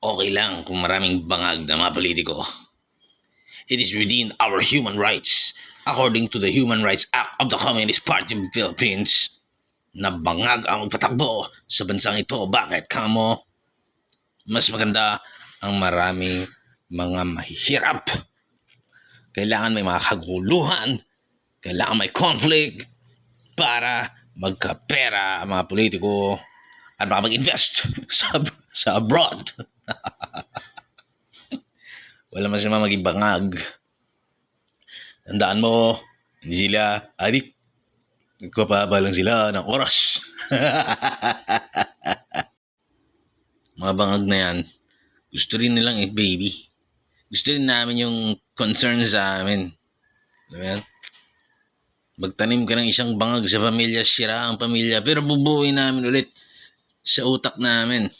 okay lang kung maraming bangag na mga politiko. It is within our human rights, according to the Human Rights Act of the Communist Party of the Philippines, na bangag ang magpatakbo sa bansang ito. Bakit, kamo? Mas maganda ang maraming mga mahihirap. Kailangan may mga kaguluhan. Kailangan may conflict para magkapera ang mga politiko at makapag-invest sa, sa abroad. Wala masama maging bangag. Tandaan mo, hindi sila adik. Nagpapaba lang sila ng oras. Mga bangag na yan, gusto rin nilang eh, baby. Gusto rin namin yung concern sa amin. Alam mo yan? Magtanim ka ng isang bangag sa pamilya, sira ang pamilya, pero bubuhay namin ulit sa utak namin.